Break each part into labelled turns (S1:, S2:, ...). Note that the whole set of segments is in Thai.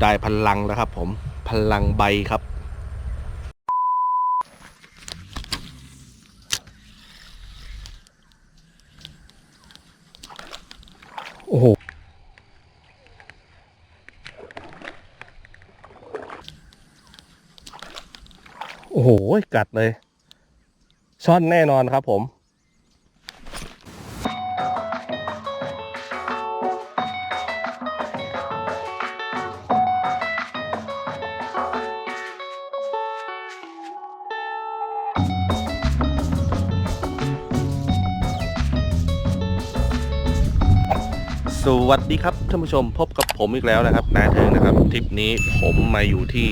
S1: ได้พลังแล้วครับ ผมพลังใบครับโอ้โหโอ้โห กัดเลย ช่อนแน่นอนครับผม สวัสดีครับท่านผู้ชมพบกับผมอีกแล้วนะครับนาเทิงนะครับทริปนี้ผมมาอยู่ที่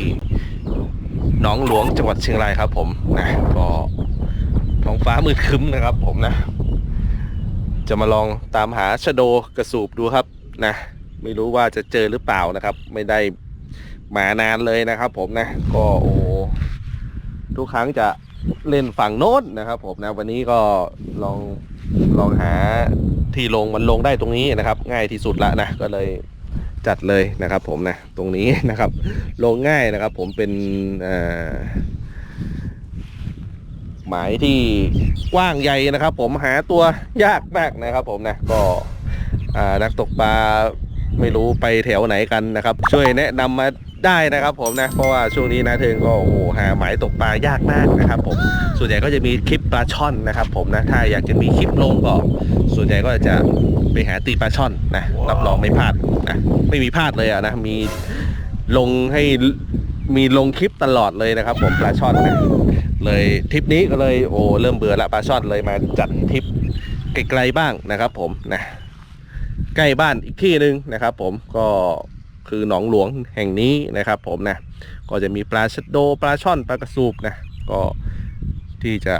S1: หนองหลวงจังหวัดเชียงรายครับผมนะก็ท้องฟ้ามืดครึ้มนะครับ ผมนะ จะมาลองตามหาชะโดกระสูบดูครับนะไม่รู้ว่าจะเจอหรือเปล่านะครับ ไม่ได้มานานเลยนะครับ ผมนะ ก็โอ้ทุกครั้งจะเล่นฝั่งโน้นนะครับ ผมนะ วันนี้ก็ลองลองหา ที่ลงมันลงได้ตรงนี้นะครับ ง่ายที่สุดละนะก็เลยจัดเลยนะครับ ผมนะตรงนี้นะครับ ลงง่ายนะครับ ผมเป็นหมายที่กว้างใหญ่นะครับ ผมหาตัวยากมากนะครับ ผมนะก็นักตกปลาไม่รู้ไปแถวไหนกันนะครับ ช่วยแนะนำมา ได้นะครับผมนะ เพราะว่าช่วงนี้นะเธอก็โอ้โหหาหมายตกปลายากมากนะครับผมส่วนใหญ่ก็จะมีคลิปปลาช่อนนะครับ ผมนะถ้าอยากจะมีคลิปลงก็ส่วนใหญ่ก็จะไปหาตีปลาช่อนนะรับรองไม่พลาดนะไม่มีพลาดเลยอะนะมีลงให้มีลงคลิปตลอดเลยนะครับ ผมปลาช่อนนะเลยทริปนี้ก็เลยโอ้เริ่มเบื่อละปลาช่อนเลยมาจัดทริปไกลๆบ้างนะครับ ผมนะใกล้บ้านอีกที่หนึ่งนะครับ ผมก็ คือหนองหลวงแห่งนี้นะครับผมนะก็จะมีปลาชะโดปลาช่อนปลากระสูบนะก็ที่จะ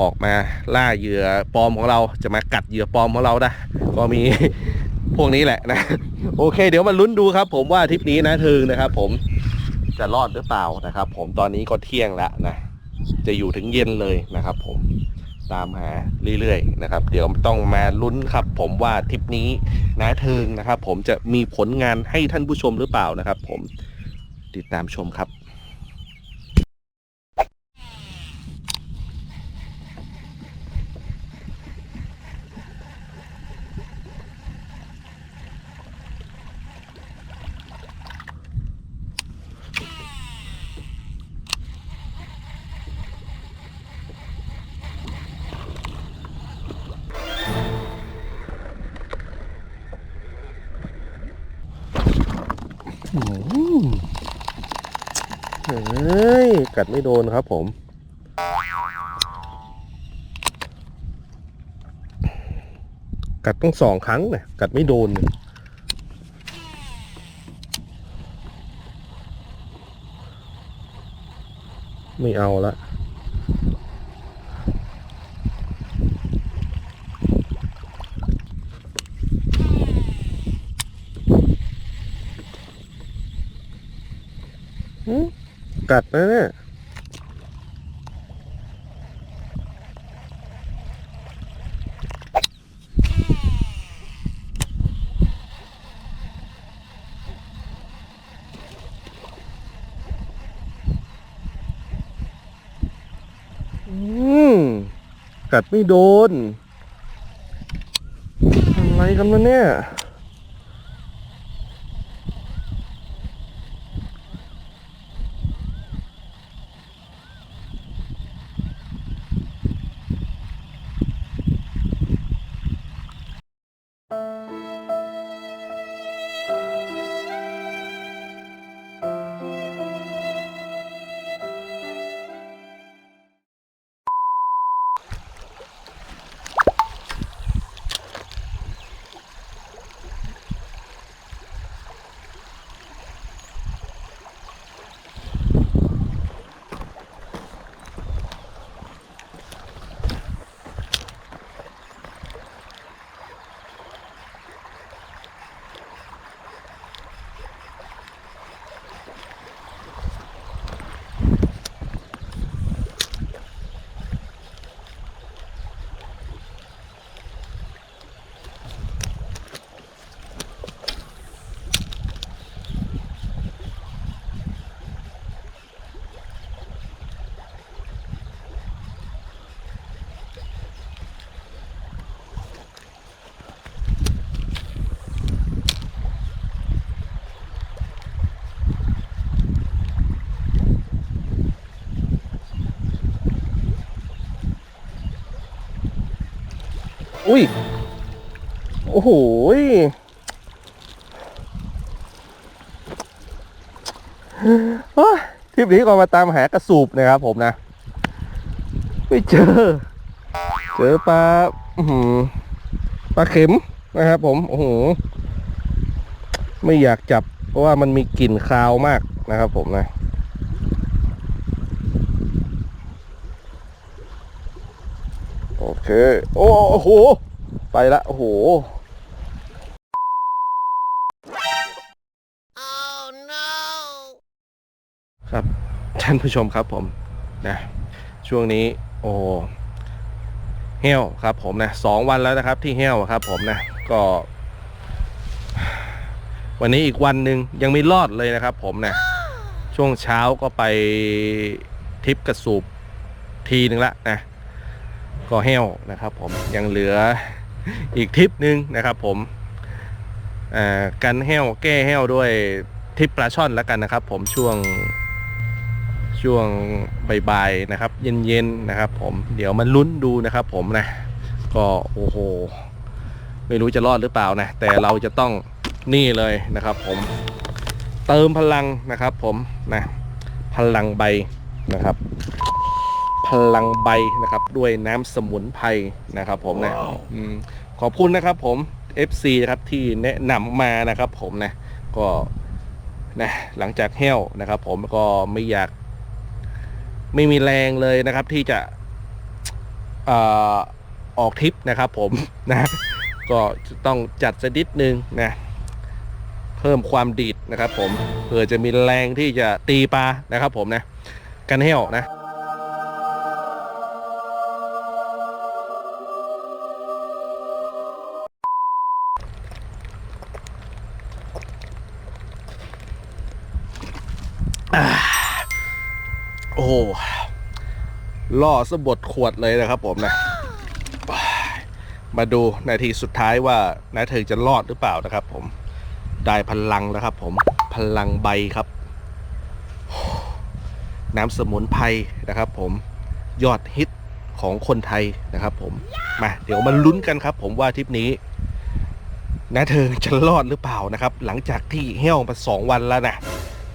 S1: ออกมาล่าเหยื่อปลอมของเราจะมากัดเหยื่อปลอมของเรานะก็มีพวกนี้แหละนะ โอเค เดี๋ยวมาลุ้นดูครับ ผมว่าทริปนี้นะถึงนะครับ ผมจะรอดหรือเปล่านะครับ ผมตอนนี้ก็เที่ยงแล้วนะจะอยู่ถึงเย็นเลยนะครับ ผม ตามหาเรื่อยๆนะครับ เดี๋ยวต้องมาลุ้นครับ ผมว่าทริปนี้นะเทิงนะครับ ผมจะมีผลงานให้ท่านผู้ชมหรือเปล่านะครับ ผมติดตามชมครับ อืม เฮ้ย กัดไม่โดนครับผม กัดต้องสองครั้งเนี่ยกัดไม่โดนเนี่ยไม่เอาละหืม กัดนะเนี่ยอืมกัดไม่โดน อะไรกันวะเนี่ย อุ้ย โอ้โหทริปนี้ก็มาตามหากระสูบนะครับผมนะ ไม่เจอ เจอปลาปลาเข็มนะครับผม โอ้โห ไม่อยากจับ เพราะว่ามันมีกลิ่นคาวมากนะครับผมนะ โอเคโอ้โอ้โห ไปละ โอ้โห ครับ ท่านผู้ชมครับผม นะ ช่วงนี้ โอ้เหี้ยวครับผมนะสองวันแล้วนะครับ ที่เหี้ยวครับผมนะ ก็ วันนี้อีกวันหนึ่งยังไม่รอดเลยนะครับ ผมนะ ช่วงเช้าก็ไปทริปกระสูบทีหนึ่งละนะ ก็เหี้ยวนะครับผมยังเหลืออีกทริปหนึ่งนะครับผมอ่ากันเหี้ยวแก้เหี้ยวด้วยทริปปลาช่อนแล้วกันนะครับ ผมช่วงช่วงบ่ายๆนะครับ เย็นๆนะครับ ผมเดี๋ยวมันลุ้นดูนะครับ ผมนะ ก็โอ้โหไม่รู้จะรอดหรือเปล่านะ แต่เราจะต้องนี่เลยนะครับ ผมเติมพลังนะครับ ผมนะพลังใบนะครับ ลังใบนะครับ ด้วยน้ำสมุนไพรนะครับ ผมนะอืมขอบคุณนะครับ ผม FC นะครับที่แนะนำมานะครับ ผมนะก็นะหลังจากแห้วนะครับ ผมก็ไม่อยาก ไม่มีแรงเลยนะครับ ที่จะเอ่อออกทริปนะครับ ผมนะ ก็จะต้องจัดสักนิดนึงนะเพิ่มความดีดนะครับ ผมเพื่อจะมีแรงที่จะตีปลานะครับ ผมนะ กันเหี้ยวนะ ล่อสะบดขวดเลยนะครับผมนะมาดูนาทีสุดท้ายว่านาเธอจะรอดหรือเปล่านะครับ ผมได้พลังนะครับ ผมพลังใบครับ น้ำสมุนไพรนะครับ ผมยอดฮิตของคนไทยนะครับ ผมมาเดี๋ยวมาลุ้นกันครับ ผมว่าทริปนี้นาเธอจะรอดหรือเปล่านะครับ หลังจากที่เหี้ยวมาสองวันแล้วนะ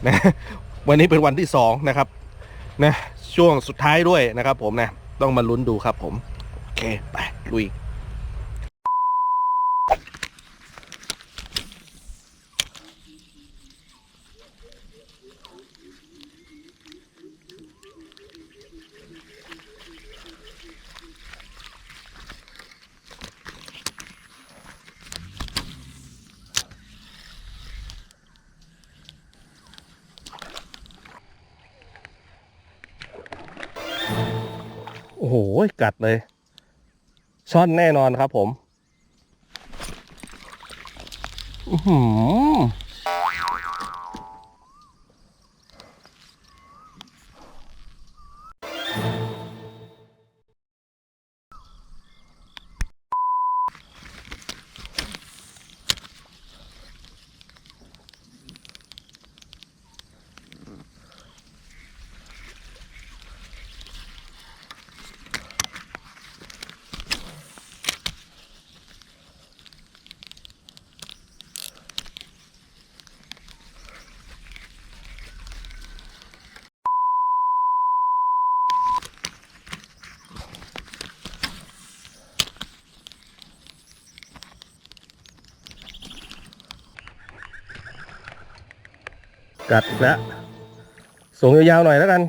S1: นะวันนี้เป็นวันที่สองนะครับ นะ ช่วงสุดท้ายด้วยนะครับผมนะ ต้องมาลุ้นดูครับผม โอเค ไปลุย โอ้โห กัดเลย ช่อนแน่นอนครับผม อื้อหือ กัดอีกแล้วส่งยาวๆหน่อยแล้วกัน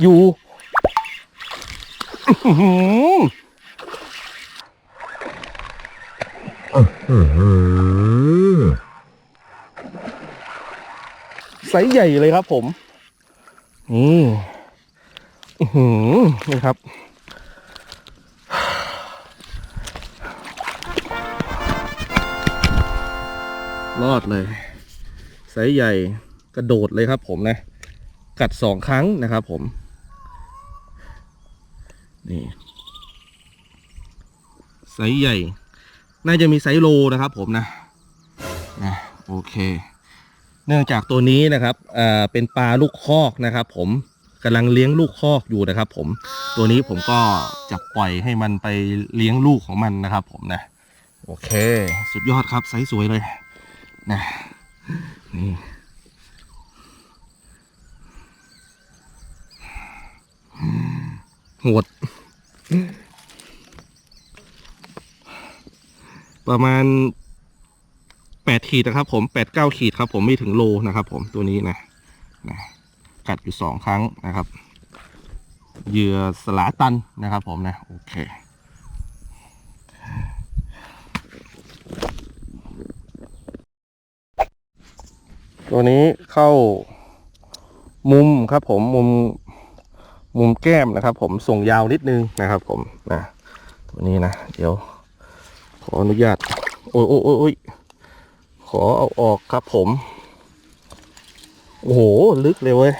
S1: อยู่อื้อหือไซส์ใหญ่เลยครับผม นี่ อื้อหือนี่ครับ รอดเลยไซส์ใหญ่กระโดดเลยครับผมนะ กัดสองครั้งนะครับผม นี่ไซส์ใหญ่ น่าจะมีไซส์โลนะครับผมนะนะโอเค เนื่องจากตัวนี้นะครับเอ่อเป็นปลาลูกคอกนะครับผมกำลังเลี้ยงลูกคอกอยู่นะครับผม ตัวนี้ผมก็จะปล่อยให้มันไปเลี้ยงลูกของมันนะครับผมนะ โอเค สุดยอดครับไซส์สวยเลย นะนี่หดประมาณแปดขีดนะครับ ผมแปดเก้าขีดครับ ผมไม่ถึงโลนะครับ ผมตัวนี้นะนะกัดอยู่สองครั้งนะครับเหยื่อสลาตันนะครับ ผมนะ โอเค ตัวนี้เข้ามุมครับผมมุมมุมแก้มนะครับ ผมส่งยาวนิดนึงนะครับ ผมนะตัวนี้นะเดี๋ยว ขออนุญาต โอ้ยโอ้ยโอ้ยขอเอาออกครับผม โอ้โห ลึกเลยเว้ย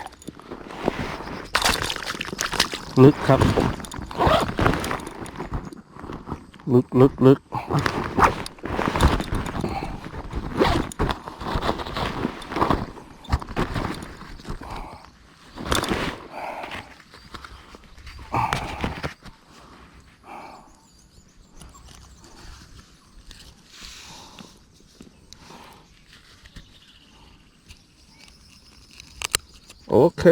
S1: ลึกครับผม ลึกลึกลึกโอเค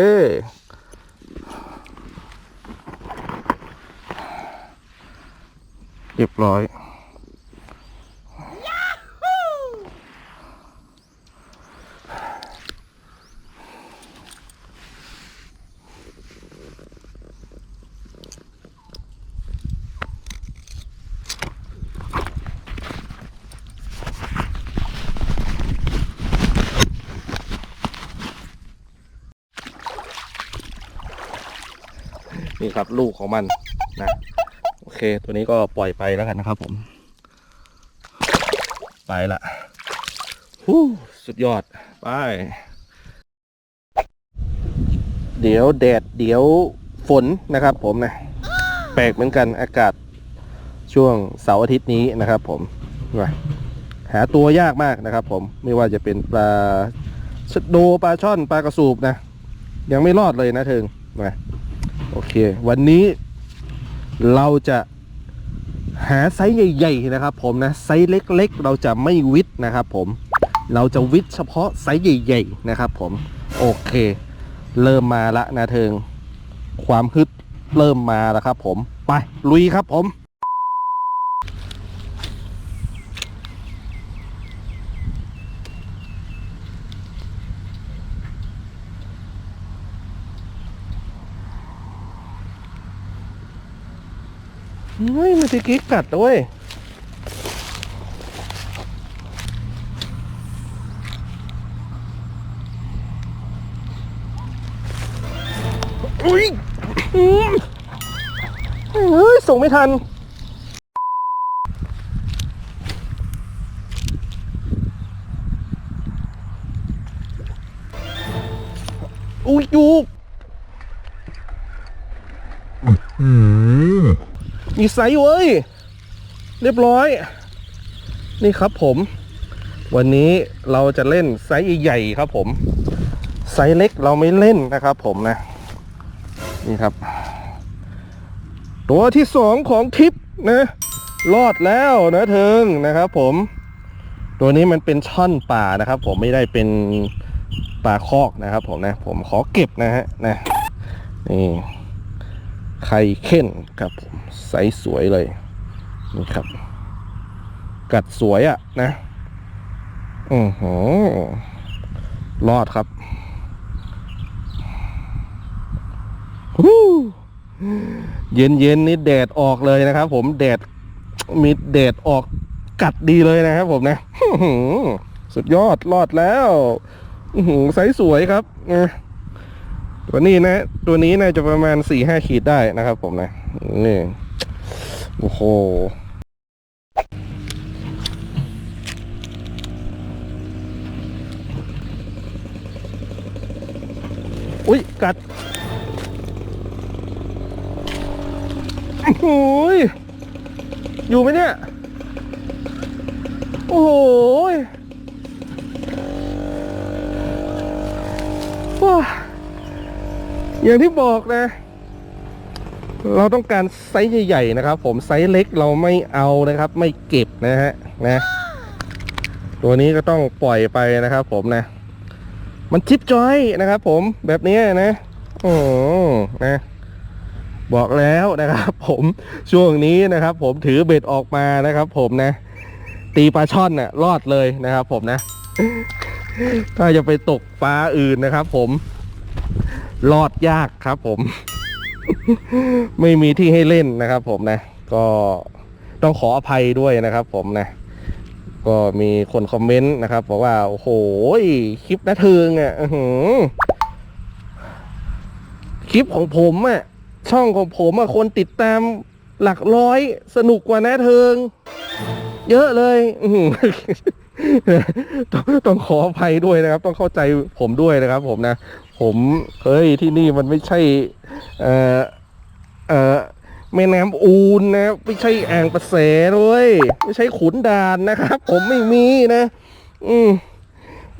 S1: เรียบร้อย นี่ครับลูกของมันนะโอเค ตัวนี้ก็ปล่อยไปแล้วกันนะครับผม ไปละฮู้สุดยอด ไป เดี๋ยวแดดเดี๋ยวฝนนะครับผมนะ แปลกเหมือนกันอากาศช่วงเสาร์อาทิตย์นี้นะครับผมมาหาตัวยากมากนะครับผมไม่ว่าจะเป็นปลาชะโดปลาช่อนปลากระสูบนะ ยังไม่รอดเลยนะเทิงมา โอเค วันนี้เราจะหาไซส์ใหญ่ๆนะครับผมนะไซส์เล็กๆ เราจะไม่วิทนะครับผมเราจะวิทเฉพาะไซส์ใหญ่ๆนะครับผมโอเค เริ่มมาละนะเทิง ความฮึดเริ่มมาแล้วครับผมไปลุยครับผม เฮ้ยมันจะกิ๊กกัดด้วยอุ้ยเฮ้ยส่งไม่ทันอุ้ยยูกมี มีไซส์เว้ย เรียบร้อย นี่ครับผม วันนี้เราจะเล่นไซส์ใหญ่ครับผม ไซส์เล็กเราไม่เล่นนะครับผมนะ นี่ครับ ตัวที่สองของทริปนะรอดแล้วนะเทิงนะครับผม ตัวนี้มันเป็นช่อนป่านะครับ ผมไม่ได้เป็นปลาคอกนะครับ ผมนะ ผมขอเก็บนะฮะนะนี่ไข่เข่นครับผม สสวยเลยนี่ครับ กัดสวยอะ่ะนะอือหือรอดครับฮู้เย็นเย็นนี่แดดออกเลยนะครับ ผมแดดมีแดดออกกัดดีเลยนะครับผมนะสุดยอดรอดแล้วอื้อหือไซส์สวยครับตัวนี้นะ ตัวนี้น่าจะประมาณสี่ห้าขีดได้นะครับผมนะนี่ โอ้โห อุ้ย กัดโอ้ย อยู่ไหมเนี่ย โอ้โหยว้าอย่างที่บอกนะ เราต้องการไซส์ใหญ่ๆนะครับ ผมไซส์เล็กเราไม่เอานะครับ ไม่เก็บนะฮะนะ ตัวนี้ก็ต้องปล่อยไปนะครับ ผมนะ มันชิปจอยนะครับ ผมแบบนี้นะโอ้นะบอกแล้วนะครับ ผมช่วงนี้นะครับ ผมถือเบ็ดออกมานะครับ ผมนะ ตีปลาช่อนน่ะรอดเลยนะครับ ผมนะ ถ้าจะไปตกปลาอื่นนะครับ ผมรอดยากครับ ผม ไม่มีที่ให้เล่นนะครับ ผมนะ ก็ต้องขออภัยด้วยนะครับ ผมนะ ก็มีคนคอมเมนต์นะครับบอกว่าโอ้โหคลิปนะเทิงอะคลิปของผมอะช่องของผมอะคนติดตามหลักร้อยสนุกกว่านะเทิง เยอะเลยต้องต้องขออภัยด้วยนะครับ ต้องเข้าใจผมด้วยนะครับ ผมนะ ผมเฮ้ยที่นี่มันไม่ใช่เอ่อเอ่อแม่น้ำอูนนะไม่ใช่อ่างประแสด้วยไม่ใช่ขุนด่านนะครับ ผมไม่มีนะ อืม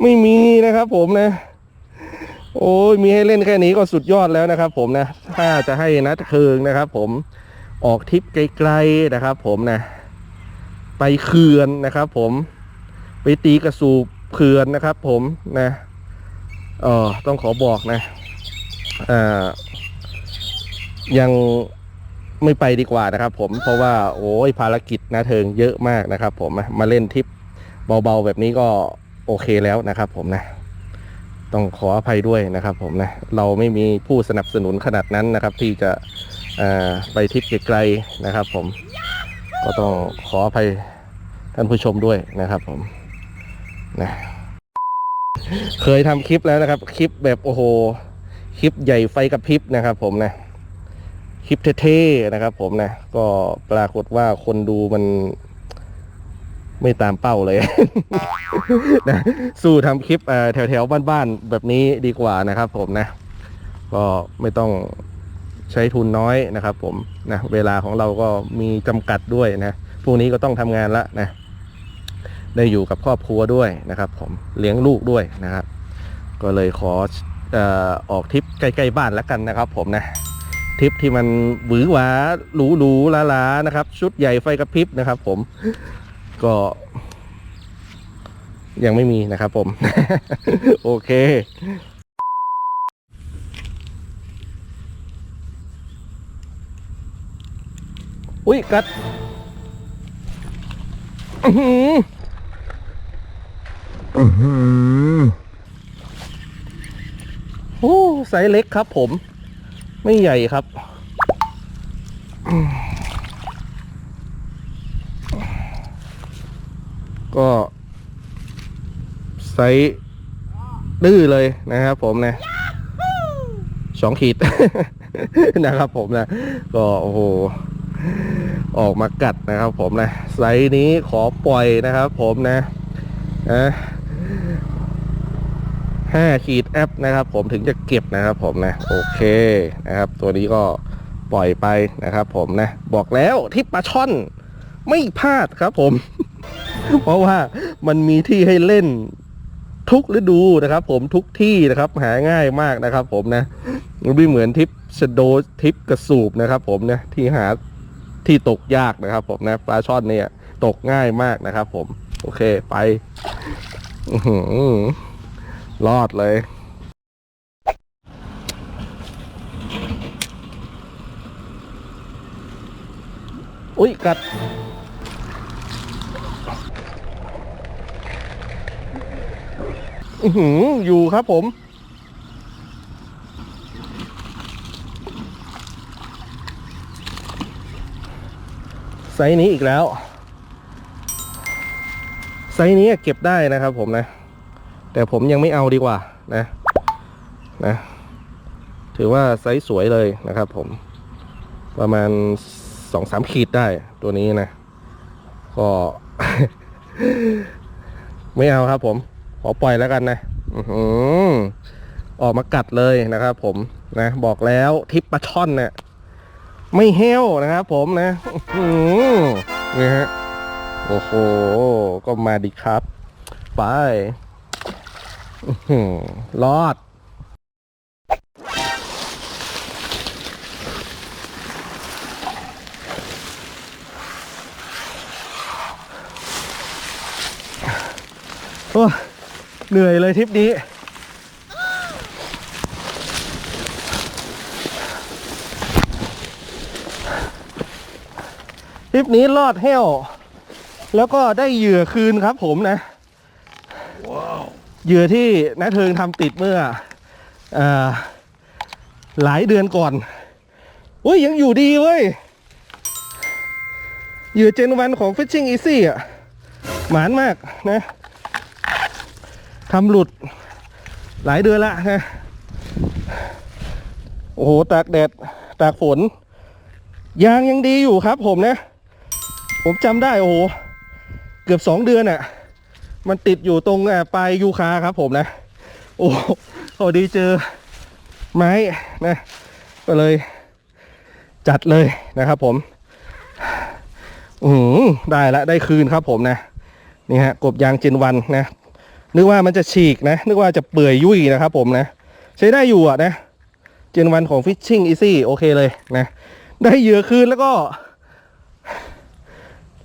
S1: ไม่มีนะครับ ผมนะ โอ้ยมีให้เล่นแค่นี้ก็สุดยอดแล้วนะครับ ผมนะถ้าจะให้นัดเทิงนะครับ ผมออกทริปไกลๆนะครับ ผมนะ ไปเขื่อนนะครับ ผมไปตีกระสูบเขื่อนนะครับ ผมนะ เออต้องขอบอกนะอ่ายังไม่ไปดีกว่านะครับ ผมเพราะว่าโอ้ยภารกิจนะเทิงเยอะมากนะครับ ผมมาเล่นทิปเบาๆแบบนี้ก็โอเคแล้วนะครับ ผมนะ ต้องขออภัยด้วยนะครับ ผมนะ เราไม่มีผู้สนับสนุนขนาดนั้นนะครับ ที่จะอ่าไปทิปไกลๆนะครับ ผมก็ต้องขออภัยท่านผู้ชมด้วยนะครับ ผมนะ เคยทำคลิปแล้วนะครับ คลิปแบบโอ้โห คลิปใหญ่ไฟกระพริบนะครับผมนะ คลิปเท่ๆนะครับผมนะ ก็ปรากฏว่าคนดูมัน ไม่ตามเป้าเลยนะสู้ทำคลิปแถวๆบ้านๆแบบนี้ดีกว่านะครับผมนะ ก็ไม่ต้องใช้ทุนน้อยนะครับผมนะเวลาของเราก็มีจำกัดด้วยนะพรุ่งนี้ก็ต้องทำงานละนะ ได้อยู่กับครอบครัวด้วยนะครับ ผมเลี้ยงลูกด้วยนะครับ ก็เลยขอออออกทริปใกล้ๆบ้านแล้วกันนะครับ ผมนะทริปที่มันหวือหวาหรูหรูลาลานะครับ ชุดใหญ่ไฟกระพริบนะครับ ผมก็ ยังไม่มีนะครับ ผม โอเคอุ้ยกัด อื้อ ออื้อหือโอ้ไซส์เล็กครับผม ไม่ใหญ่ครับก็ไซส์ดื้อเลยนะครับผมนะสองขีดนะครับผมนะ ก็โอ้โหออกมากัดนะครับผมนะไซส์นี้ขอปล่อยนะครับผมนะนะ ห้าขีดแอปนะครับผมถึงจะเก็บนะครับผมนะโอเคนะครับ ตัวนี้ก็ปล่อยไปนะครับผมนะ บอกแล้วทิปปลาช่อนไม่พลาดครับผม เพราะว่ามันมีที่ให้เล่นทุกฤดูนะครับ ผมทุกที่นะครับหาง่ายมากนะครับ ผมนะไม่เหมือนทริปสโดทริปกระสูบนะครับ ผมนะที่หาที่ตกยากนะครับ ผมนะปลาช่อนเนี่ย ตกง่ายมากนะครับ ผม โอเคไป อื รอดเลย อุ้ย กัด อือหือ อยู่ครับผม ไซส์นี้อีกแล้ว ไซส์นี้เก็บได้นะครับผมนะ แต่ผมยังไม่เอาดีกว่านะนะ ถือว่าไซส์สวยเลยนะครับผมประมาณสองสามขีดได้ตัวนี้นะ ก็ ไม่เอาครับผมขอปล่อยแล้วกันนะอือออกมากัดเลยนะครับผมนะบอกแล้วทิปปลาช่อนเนี่ยไม่เฮลนะครับผมนะอือนี่ฮะโอ้โห ก็มาดีครับ ไป รอด โอ้เหนื่อยเลยทริปนี้ ทริปนี้รอดเห้ว แล้วก็ได้เหยื่อคืนครับผมนะ เหยื่อที่น้าเทิงทำติดเมื่อเออหลายเดือนก่อนอุ้ยยังอยู่ดีเว้ยเหยื่อเจนวันของ Fishing Easy อะ หมานมากนะทำหลุดหลายเดือนละนะโอ้โห ตากแดด ตากฝน ยางยังดีอยู่ครับผมนะ ผมจำได้ โอ้โห เกือบสองเดือนอะ่ะ มันติดอยู่ตรงอะปลายยูคาครับผมนะ โอ้พอดีเจอไม้นะ ก็เลย จัดเลยนะครับผม อืมได้ละได้คืนครับผมนะ นี่ฮะ กบยางเจนวันนะ นึกว่ามันจะฉีกนะ นึกว่าจะเปื่อยยุ่ยนะครับผมนะ ใช้ได้อยู่อะนะ เจนวันของ Fishing Easy โอเคเลยนะ ได้เหยื่อคืนแล้วก็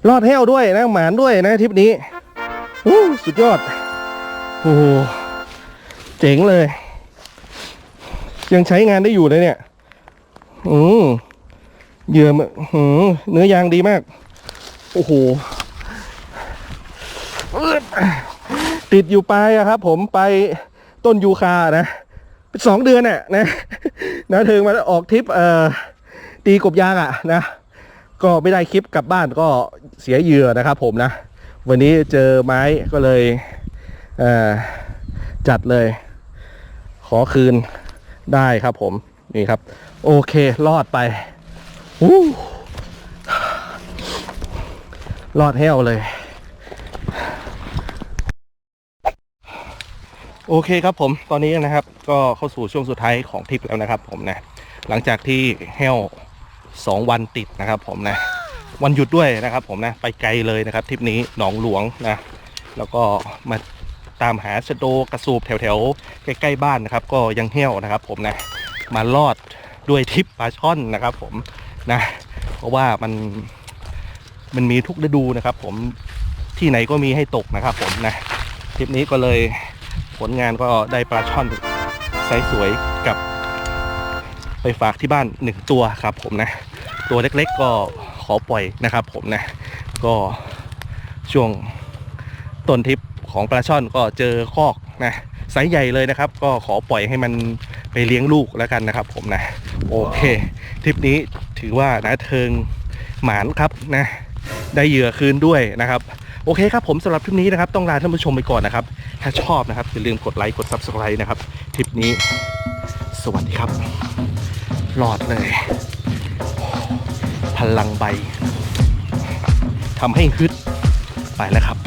S1: รอดแห้วด้วยนะ หมานด้วยนะทริปนี้ สุดยอด โอ้โห เจ๋งเลย ยังใช้งานได้อยู่เลยเนี่ย อืมเหยื่อมอืมเนื้อยางดีมาก โอ้โห ติดอยู่ปลายอะครับ ผมไปต้นยูคานะเป็นสองเดือนน่ะนะนะถึงมาออกทริปเอ่อตีกบยางอะนะ ก็ไม่ได้คลิปกลับบ้านก็เสียเหยื่อนะครับผมนะ วันนี้เจอไม้ก็เลยเจัดเลย ขอคืนได้ครับผม นี่ครับ โอเครอดไปอู้รอดแห้วเลย โอเคครับผมตอนนี้นะครับ ก็เข้าสู่ช่วงสุดท้ายของทริปแล้วนะครับผมนะ หลังจากที่แห้วสองวันติดนะครับผมนะ วันหยุดด้วยนะครับ ผมนะไปไกลเลยนะครับทริปนี้หนองหลวงนะแล้วก็มาตามหาชะโดกระสูบแถวๆใกล้ๆบ้านนะครับ ก็ยังเหี้ยวนะครับ ผมนะมาลอดด้วยทริปปลาช่อนนะครับ ผมนะเพราะว่ามันมันมีทุกฤดูนะครับ ผมที่ไหนก็มีให้ตกนะครับ ผมนะทริปนี้ก็เลยผลงานก็ได้ปลาช่อนไซส์สวยกับ ไปฝากที่บ้านหนึ่งตัวครับ ผมนะ ตัวเล็กๆก็ อปล่อยนะครับผมนะ ก็ช่วงต้นทริปของปลาช่อนก็เจอคอกนะไซส์ใหญ่เลยนะครับ ก็ขอปล่อยให้มันไปเลี้ยงลูกแล้วกันนะครับ ผมนะโอเคทริปนี้ถือว่านะเทิงหมานครับนะได้เหยื่อคืนด้วยนะครับโอเคครับผมสำหรับทริปนี้นะครับต้องลาท่านผู้ชมไปก่อนนะครับ ถ้าชอบนะครับอย่าลืมกดไลค์กด Subscribe นะครับทริปนี้ สวัสดีครับรอดเลย พลังใบทำให้ฮึดไปแล้วครับ